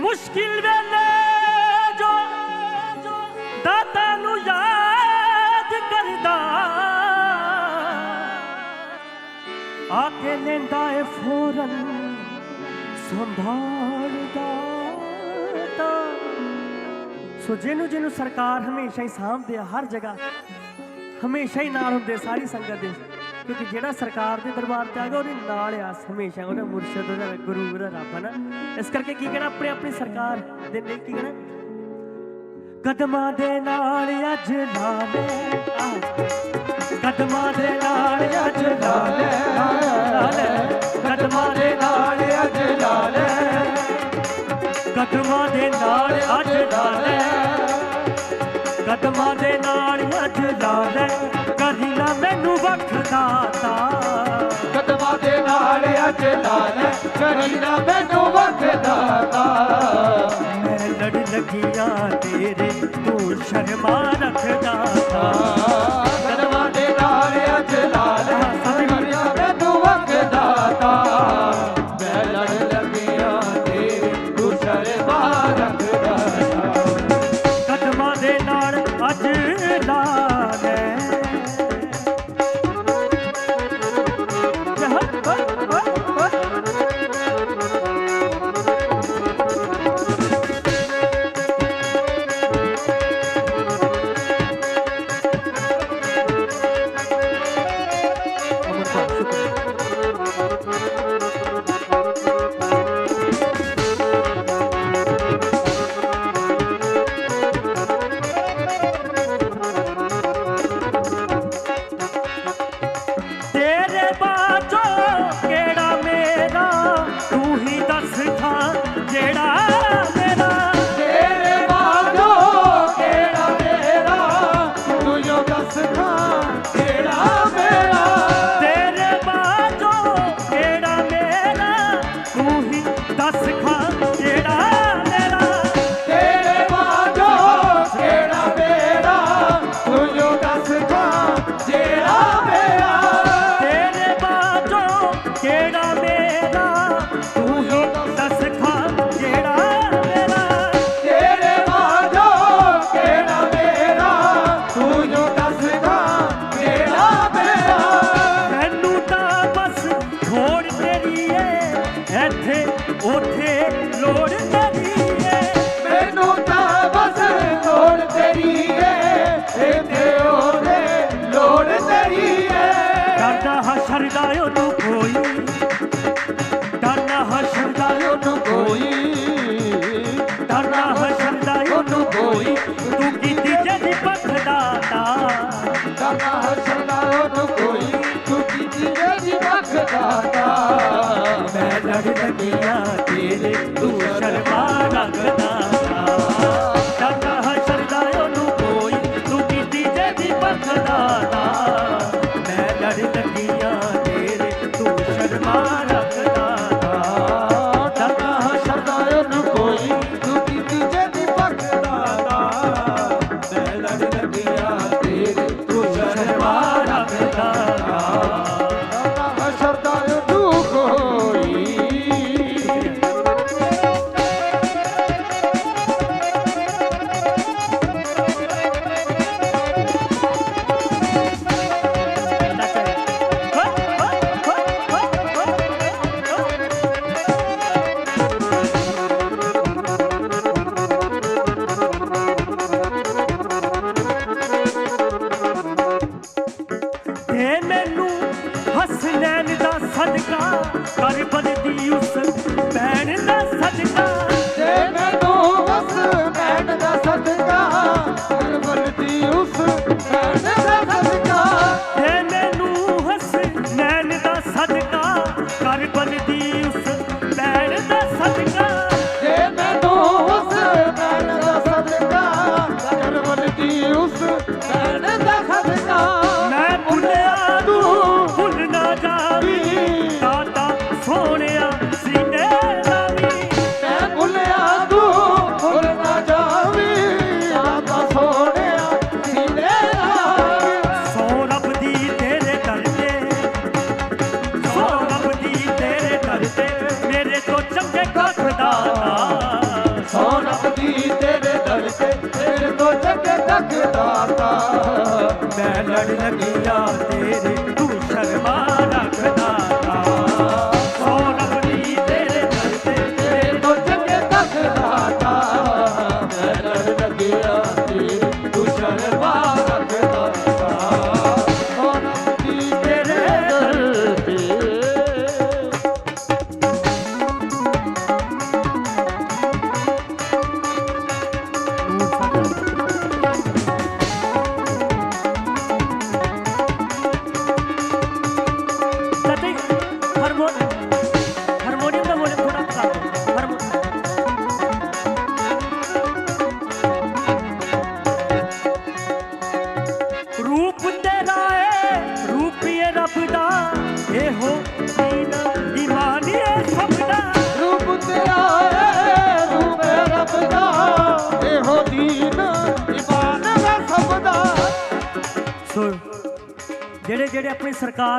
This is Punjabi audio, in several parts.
ਮੁਸ਼ਕਿਲ ਵੇਲੇ ਜੋ ਦਾਤਾ ਨੂੰ ਯਾਦ ਕਰਦਾ। ਆ ਲੈਂਦਾ ਏ ਫੌਰਨ ਸੰਭਾਲਦਾ ਤਾਂ ਸੋ ਜਿਹਨੂੰ ਜਿਹਨੂੰ ਸਰਕਾਰ ਹਮੇਸ਼ਾ ਹੀ ਸਾਹਮਣੇ ਹਰ ਜਗ੍ਹਾ, ਹਮੇਸ਼ਾ ਹੀ ਨਾਲ ਹੁੰਦੇ ਸਾਰੀ ਸੰਗਤ ਦੇ। ਕਿਉਂਕਿ ਜਿਹੜਾ ਸਰਕਾਰ ਦੇ ਦਰਬਾਰ ਤੇ ਆ ਗਿਆ, ਉਹਦੇ ਨਾਲ ਆ ਹਮੇਸ਼ਾ, ਉਹਦਾ ਮੁਰਸ਼ਦ, ਉਹਦਾ ਗੁਰੂ ਰੱਬ ਹੈ ਨਾ ਇਸ ਕਰਕੇ ਕੀ ਕਹਿਣਾ, ਆਪਣੇ ਆਪਣੀ ਸਰਕਾਰ ਦੇ ਲਈ ਕੀ ਕਹਿਣਾ? ਕਦਮਾਂ ਦੇ ਨਾਲ ਅੱਜ ਨਾਮੇ ਕਦਮਾਂ ਦੇ ਨਾਲ ਅੱਜ ਨਾਲੇ ਕਦਮਾਂ ਦੇ ਨਾਲ ਅੱਜ ਨਾਲੇ ਕਦਮਾਂ ਦੇ ਨਾਲ ਅੱਜ ਨਾਲੇ ਕਦਮਾਂ ਦੇ ਨਾਲ ਅੱਜ ਨਾਲੇ ਕਦੀ ਨਾ ਮੈਨੂੰ ਵਖਦਾਤਾ ਨੱਚਦਾ ਲੈ ਕਰੀਦਾ ਮੈਨੂੰ ਵਖਦਾ ਤਾ ਮੈਂ ਲੜ ਲੱਗਿਆ ਤੇਰੇ ਤੂੰ ਸ਼ਰਮਾ ਰੱਖਦਾ ਤਾ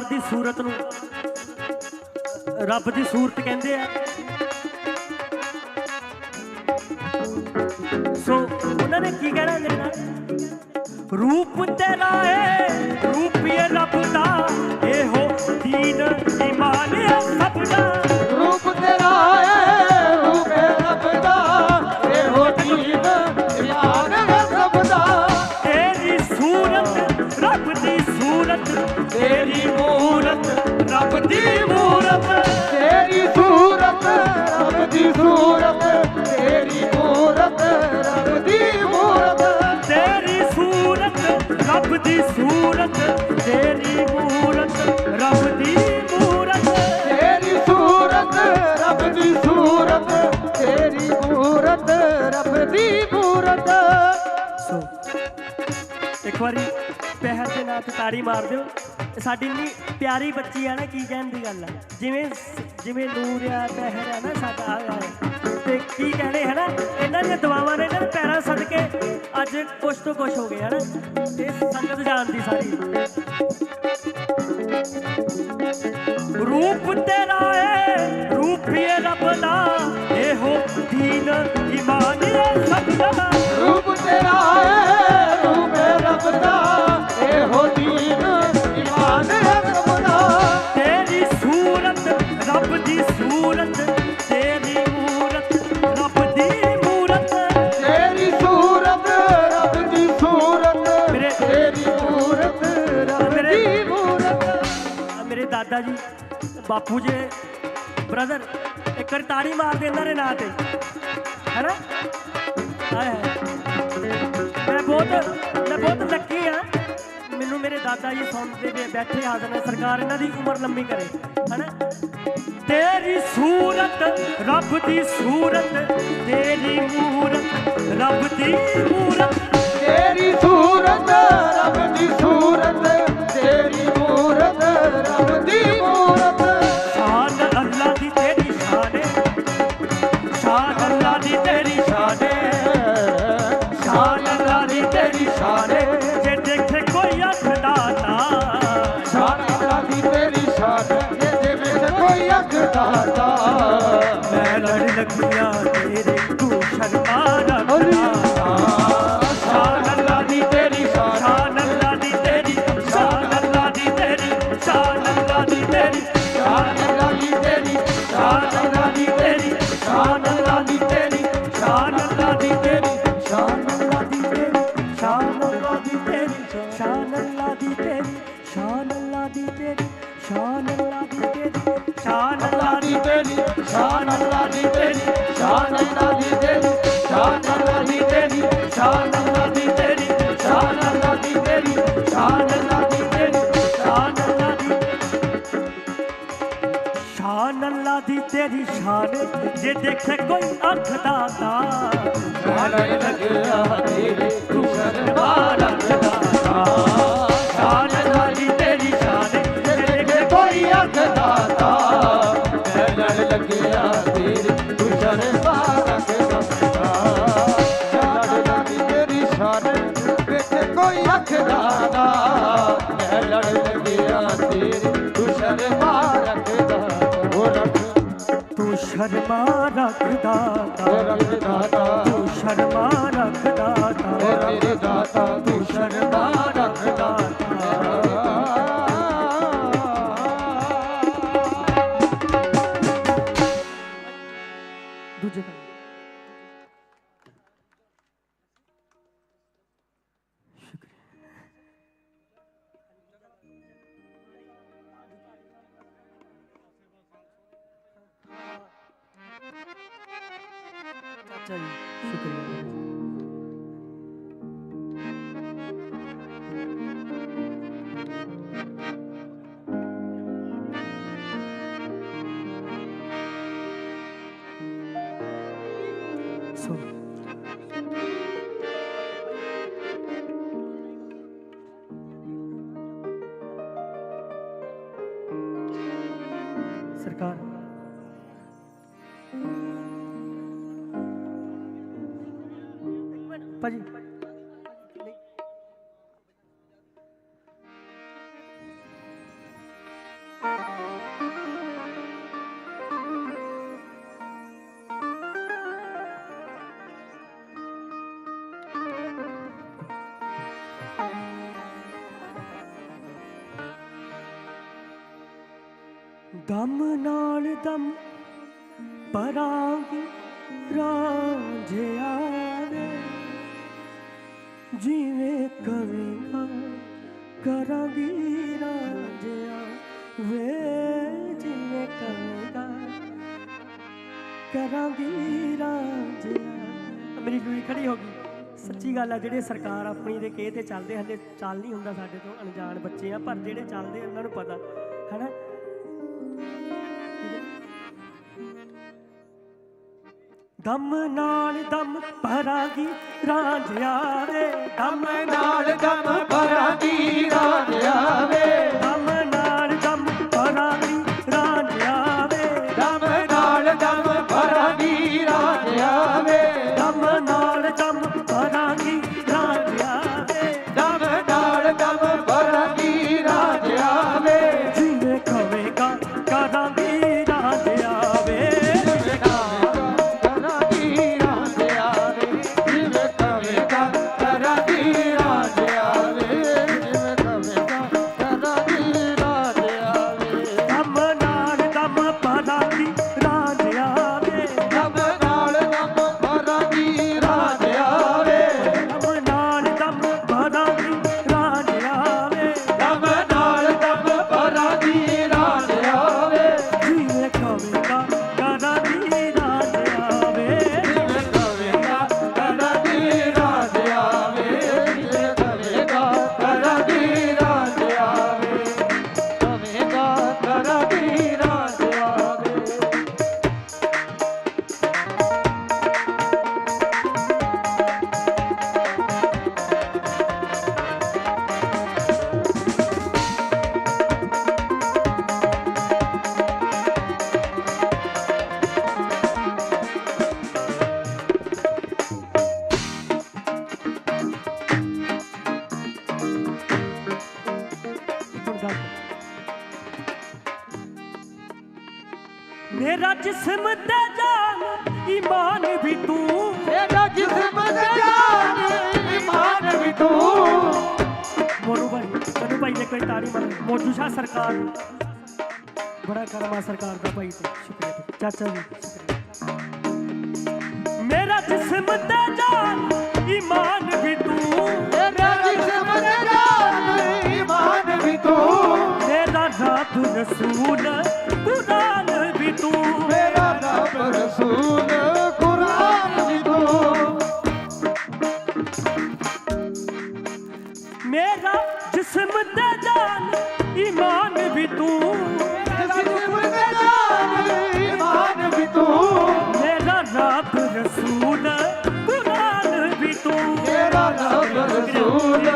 ਸਰਕਾਰ ਦੀ ਸੂਰਤ ਨੂੰ ਰੱਬ ਦੀ ਸੂਰਤ ਕਹਿੰਦੇ ਆ। ਸੋ ਉਹਨਾਂ ਨੇ ਕੀ ਕਹਿਣਾ ਮੇਰੇ ਨਾਲ? ਰੂਪ ਤੇਰਾ ਏ ਰੂਪੀਏ ਰੱਬ ਦਾ, ਇਹੋ ਦੀਨ ਇਮਾਨ ਸਭ ਦਾ। ਇੱਕ ਵਾਰੀ ਪਹਿਰ ਦੇ ਨਾਲ ਤੇ ਤਾੜੀ ਮਾਰ ਦਿਓ। ਸਾਡੀ ਇੰਨੀ ਪਿਆਰੀ ਬੱਚੀ ਆ ਨਾ, ਕੀ ਕਹਿਣ ਦੀ ਗੱਲ ਆ? ਜਿਵੇਂ ਜਿਵੇਂ ਨੂਰ ਆ ਪਹਿਰ ਆ ਨਾ ਸਾਡਾ ਆ ਤੇ ਕੀ ਕਹਿਣੇ ਹੈ ਨਾ ਇਹਨਾਂ ਦੀਆਂ ਦੁਆਵਾਂ ਨੇ ਇਹਨਾਂ ਦੇ ਪੈਰਾਂ ਸਦਕੇ ਅੱਜ ਕੁਛ ਤੋਂ ਕੁਛ ਹੋ ਗਿਆ ਨਾ ਇਹ ਸੰਗਤ ਜਾਣਦੀ ਸਾਰੀ। ਰੂਪ ਤੇਰਾ ਏ ਰੂਪੀਏ ਰੱਬ ਦਾ। ਇਹੋ ਦੀਨ ਇਮਾਨ ਏ ਸਭ ਦਾ। ਰੂਪ ਤੇਰਾ ਹੈ ਬਾਪੂ ਜੀ ਬ੍ਰਦਰ ਇੱਕ ਵਾਰੀ ਤਾੜੀ ਮਾਰ ਦੇ ਇਹਨਾਂ ਦੇ ਨਾਂ ਤੇ। ਹੈਨਾ? ਹਾਏ। ਮੈਂ ਬਹੁਤ ਮੈਂ ਬਹੁਤ ਲੱਕੀ ਆ। ਮੈਨੂੰ ਮੇਰੇ ਦਾਦਾ ਜੀ ਸੁਣਦੇ ਵੇ ਬੈਠੇ ਹਾਜ਼ਰ ਨੇ, ਸਰਕਾਰ ਇਹਨਾਂ ਦੀ ਉਮਰ ਲੰਮੀ ਕਰੇ, ਹੈਨਾ? ਤੇਰੀ ਸੂਰਤ, ਰੱਬ ਦੀ ਸੂਰਤ, ਤੇਰੀ ਮੂਰਤ, ਰੱਬ ਦੀ ਮੂਰਤ। ਤੇਰੀ ਸੂਰਤ, ਰੱਬ ਦੀ ਸੂਰਤ। ਲਾਲੀ ਤੇਰੀ ਸ਼ਾਨੇ ਸ਼ਾਨ ਲਾਲੀ ਤੇਰੀ ਸ਼ਾਨੇ ਜੇ ਦੇਖੇ ਕੋਈ ਅੱਖ ਦਾਤਾ ਸ਼ਾਨ ਲੱਗਿਆ ਤੇਰੇ ਤੂੰ ਸ਼ਰਮਾ ਸ਼ਰਮਾ ਰੱਖਦਾ ਤਾ। ਤੂੰ ਸ਼ਰਮਾ ਰੱਖਦਾ ਸਰਕਾਰ। ਭਾਜੀ। ਕਰਾਂਗੀ ਖੜੀ ਹੋ ਗਈ। ਸੱਚੀ ਗੱਲ ਆ, ਜਿਹੜੇ ਸਰਕਾਰ ਆਪਣੀ ਦੇ ਕੇ ਤੇ ਚੱਲਦੇ ਹਲੇ ਚੱਲ ਨਹੀਂ ਹੁੰਦਾ ਸਾਡੇ ਤੋਂ ਅਣਜਾਣ ਬੱਚੇ ਆ, ਪਰ ਜਿਹੜੇ ਚੱਲਦੇ ਉਹਨਾਂ ਨੂੰ ਪਤਾ। ਹੈ ਨਾ ਦਮ ਨਾਲ ਦਮ ਭਰਾਂਗੀ ਰਾਂਝਿਆ ਵੇ ਦਮ ਨਾਲ ਦਮ ਭਰਾਂਗੀ ਰਾਂਝਿਆ ਵੇ ਚਾਚਾ ਜੀ ਮੇਰਾ ਜਿਸਮ ਤੇ ਜਾਨ ਈਮਾਨ ਵੀ ਤੂੰ। ਮੇਰਾ ਜਿਸਮ ਤੇ ਜਾਨ ਈਮਾਨ ਵੀ ਤੂੰ। ਮੇਰਾ ਦਾਤ ਰਸੂਲ दूर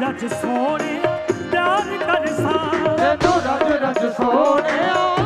ਰਜ ਸੋਹਣਿਆ ਪਿਆਰ ਕਰ ਸਾਂ ਤੈਨੂੰ ਰਜ ਰਜ ਸੋਹਣਿਆ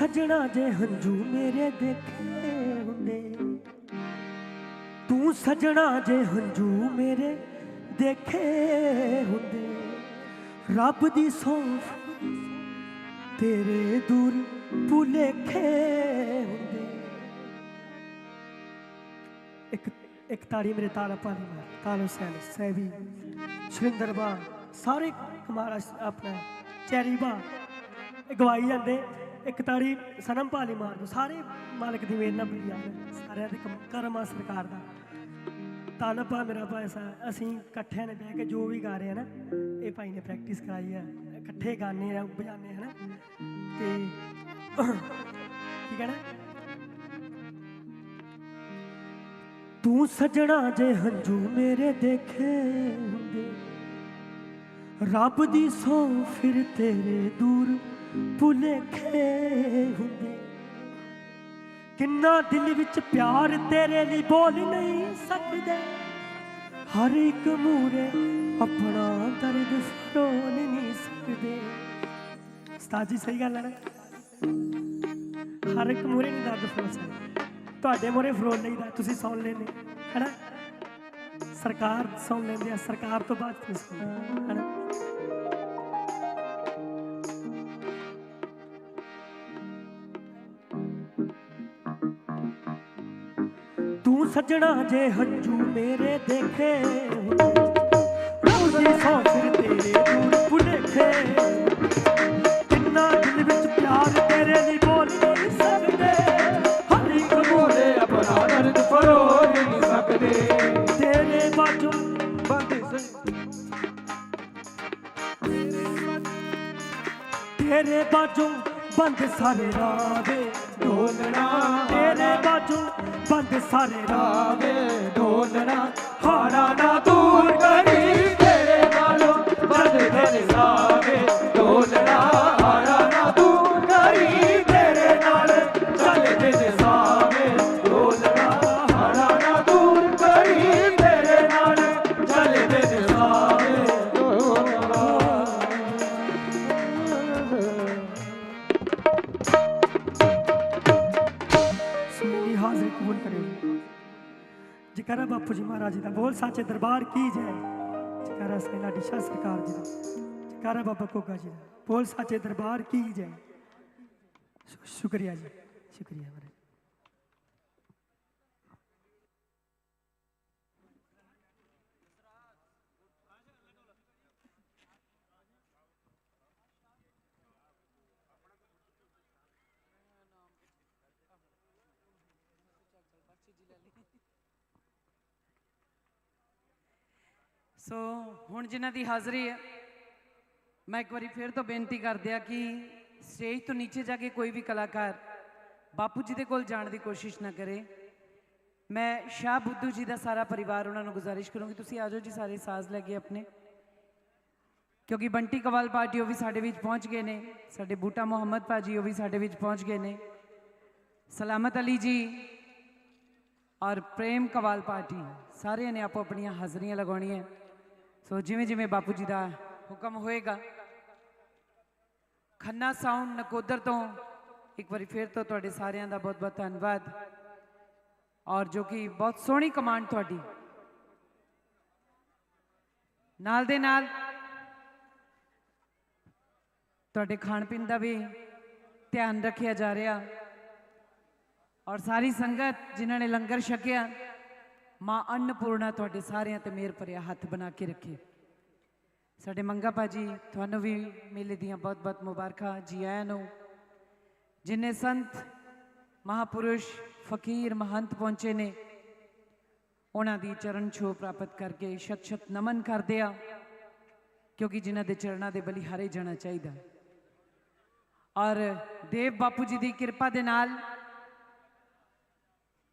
ਸਜਣਾ ਜੇ ਹੰਝੂ ਮੇਰੇ ਦੇਖੇ ਹੁੰਦੇ। ਤੂੰ ਸਜਣਾ ਜੇ ਹੰਝੂ ਮੇਰੇ ਦੇਖੇ ਹੁੰਦੇ। ਰੱਬ ਦੀ ਸੌਂਫ ਤੇਰੇ ਦੂਰ ਭੁਲੇਖੇ ਹੁੰਦੇ। ਇੱਕ ਇੱਕ ਤਾੜੀ ਮੇਰੇ ਤਾਲਾ ਪਾਲੀ ਮਾਰ, ਤਾਲੋ ਸੈਲ ਸੈਵੀ ਸ਼ਿੰਦਰਬਾ ਸਾਰੇ ਕਮਾਰਾ ਆਪਣਾ ਚੈਰੀਬਾ ਗਵਾਈ ਜਾਂਦੇ। ਇੱਕ ਤਾੜੀ ਸਨਮ ਭਾਲੀ ਮਾਰ ਦੋ। ਸਾਰੇ ਮਾਲਕ ਦੀ ਮਿਹਰ ਨਾਲ ਬਲੀ ਸਾਰਿਆਂ ਦੇ ਕਰਮ ਆ ਸਰਕਾਰ ਦਾ। ਤਾਨਾ ਪਾ ਮੇਰਾ ਭਾਈ ਸਾਹਿਬ ਅਸੀਂ ਇਕੱਠਿਆਂ ਨੇ ਬਹਿ ਕੇ ਜੋ ਵੀ ਗਾ ਰਹੇ ਆ ਇਹ ਭਾਈ ਨੇ ਪ੍ਰੈਕਟਿਸ ਕਰਾਈ ਆ। ਇਕੱਠੇ ਗਾਣੇ ਆ ਬਜਾਣੇ ਹਨਾ ਤੇ ਠੀਕ ਹੈ ਨਾ ਤੂੰ ਸਜਣਾ ਜੇ ਹੰਝੂ ਮੇਰੇ ਦੇਖੇ ਹੁੰਦੇ, ਰੱਬ ਦੀ ਸੌ ਫਿਰ ਤੇਰੇ ਦੂਰ ਭੁਲੇਖੇ ਹੁੰਦੇ। ਕਿੰਨਾ ਦਿਲ ਵਿੱਚ ਪਿਆਰ ਤੇਰੇ ਲਈ ਬੋਲ ਨਹੀਂ ਸਕਦੇ। ਹਰ ਇੱਕ ਮੂਰੇ ਆਪਣਾ ਦਰਦ ਫਰੋਲ ਨਹੀਂ ਸਕਦੇ। ਉਸਤਾਦ ਜੀ, ਸਹੀ ਗੱਲ ਹੈ ਨਾ? ਹਰ ਇੱਕ ਮੂਰੇ ਨਹੀਂ ਦਰਦ ਫਰੋਲ ਸਕਦੇ। ਤੁਹਾਡੇ ਮੂਰੇ ਫਰੋਲ ਲਈਦਾ ਤੁਸੀਂ ਸੁਣ ਲੈਨੇ ਹੈਨਾ ਸਰਕਾਰ ਸੁਣ ਲੈਂਦੇ ਆ ਸਰਕਾਰ ਤੋਂ ਬਾਅਦ ਤੁਸੀਂ ਹੈਨਾ ਤੂੰ ਸੱਜਣਾ ਜੇ ਹੰਝੂ ਮੇਰੇ ਦੇਖੇ। ਰੋਜ਼ੀ ਸੌ ਫਿਰ ਤੇਰੇ ਦੂਰ ਭੁਲੇਖੇ। ਕਿੰਨਾ ਦਿਲ ਵਿੱਚ ਪਿਆਰ ਤੇਰੇ ਲਈ ਬੋਲ ਨਹੀਂ ਸਕਦੇ ਹਰ ਇੱਕ ਬੋਲੇ ਆਪਣਾ ਦਰਦ ਫਰੋ ਨਹੀਂ ਸਕਦੇ। ਤੇਰੇ ਬਾਝੋਂ ਬੰਦੇ ਸੇ। ਤੇਰੇ ਬਾਝੋਂ ਬੰਦ ਸਾਰੇ ਰਾਵੇ ਢੋਲਣਾ ਤੇਰੇ ਬਾਝੋਂ ਬੰਦ ਸਾਰੇ ਰਾਵੇ ਢੋਲਣਾ ਬੋਲ ਸਾਚੇ ਦਰਬਾਰ ਕੀ ਜੈ ਜਕਰਾ ਸੈਨਾ ਦਿਸ਼ਾ ਸਰਕਾਰ ਜੀ ਦਾ ਜਕਰਾ ਬਾਬਾ ਕੋਗਾ ਜੀ ਦਾ ਬੋਲ ਸਾਚੇ ਦਰਬਾਰ ਕੀ ਜੈ ਸ਼ੁ- ਸ਼ੁਕਰੀਆ ਜੀ ਸ਼ੁਕਰੀਆ ਸੋ ਹੁਣ ਜਿਨ੍ਹਾਂ ਦੀ ਹਾਜ਼ਰੀ ਹੈ, ਮੈਂ ਇੱਕ ਵਾਰੀ ਫਿਰ ਤੋਂ ਬੇਨਤੀ ਕਰਦਿਆ ਕਿ ਸਟੇਜ ਤੋਂ ਨੀਚੇ ਜਾ ਕੇ ਕੋਈ ਵੀ ਕਲਾਕਾਰ ਬਾਪੂ ਜੀ ਦੇ ਕੋਲ ਜਾਣ ਦੀ ਕੋਸ਼ਿਸ਼ ਨਾ ਕਰੇ। ਮੈਂ ਸ਼ਾਹ ਬੁੱਧੂ ਜੀ ਦਾ ਸਾਰਾ ਪਰਿਵਾਰ ਉਹਨਾਂ ਨੂੰ ਗੁਜ਼ਾਰਿਸ਼ ਕਰੂੰਗੀ। ਤੁਸੀਂ ਆ ਜਾਓ ਜੀ, ਸਾਰੇ ਸਾਜ਼ ਲੈ ਕੇ ਆਪਣੇ। ਕਿਉਂਕਿ ਬੰਟੀ ਕਵਾਲ ਪਾਰਟੀ ਉਹ ਵੀ ਸਾਡੇ ਵਿੱਚ ਪਹੁੰਚ ਗਏ ਨੇ। ਸਾਡੇ ਬੂਟਾ ਮੁਹੰਮਦ ਭਾਜੀ ਉਹ ਵੀ ਸਾਡੇ ਵਿੱਚ ਪਹੁੰਚ ਗਏ ਨੇ। ਸਲਾਮਤ ਅਲੀ ਜੀ ਔਰ ਪ੍ਰੇਮ ਕਵਾਲ ਪਾਰਟੀ, ਸਾਰਿਆਂ ਨੇ ਆਪੋ ਆਪਣੀਆਂ ਹਾਜ਼ਰੀਆਂ ਲਗਾਉਣੀਆਂ। ਸੋ ਜਿਵੇਂ ਜਿਵੇਂ ਬਾਪੂ ਜੀ ਦਾ ਹੁਕਮ ਹੋਏਗਾ, ਖੰਨਾ ਸਾਊਂਡ ਨਕੋਦਰ ਤੋਂ ਇੱਕ ਵਾਰੀ ਫੇਰ ਤੋਂ ਤੁਹਾਡੇ ਸਾਰਿਆਂ ਦਾ ਬਹੁਤ ਬਹੁਤ ਧੰਨਵਾਦ। ਔਰ ਜੋ ਕਿ ਬਹੁਤ ਸੋਹਣੀ ਕਮਾਂਡ ਤੁਹਾਡੀ। ਨਾਲ ਦੇ ਨਾਲ ਤੁਹਾਡੇ ਖਾਣ ਪੀਣ ਦਾ ਵੀ ਧਿਆਨ ਰੱਖਿਆ ਜਾ ਰਿਹਾ। ਔਰ ਸਾਰੀ ਸੰਗਤ ਜਿਨ੍ਹਾਂ ਨੇ ਲੰਗਰ ਛਕਿਆ ਮਾਂ ਅੰਨਪੂਰਣਾ ਤੁਹਾਡੇ ਸਾਰਿਆਂ ਤੇ ਮਿਹਰ ਭਰਿਆ ਹੱਥ ਬਣਾ ਕੇ ਰੱਖੇ। ਸਾਡੇ ਮੰਗਾ ਭਾਜੀ, ਤੁਹਾਨੂੰ ਵੀ ਮੇਲੇ ਦੀਆਂ ਬਹੁਤ-ਬਹੁਤ ਮੁਬਾਰਕਾਂ ਜੀ ਆਇਆਂ ਨੂੰ। ਜਿਨੇ ਸੰਤ, ਮਹਾਪੁਰਸ਼, ਫਕੀਰ, ਮਹੰਤ ਪਹੁੰਚੇ ਨੇ, ਉਹਨਾਂ ਦੀ ਚਰਨ ਛੋਹ ਪ੍ਰਾਪਤ ਕਰਕੇ ਸ਼ਤ ਸ਼ਤ ਨਮਨ ਕਰਦੇ ਆ, ਕਿਉਂਕਿ ਜਿਨ੍ਹਾਂ ਦੇ ਚਰਨਾਂ ਦੇ ਬਲੀ ਹਾਰੇ ਜਾਣਾ ਚਾਹੀਦਾ। ਔਰ ਦੇਵ ਬਾਪੂ ਜੀ ਦੀ ਕਿਰਪਾ ਦੇ ਨਾਲ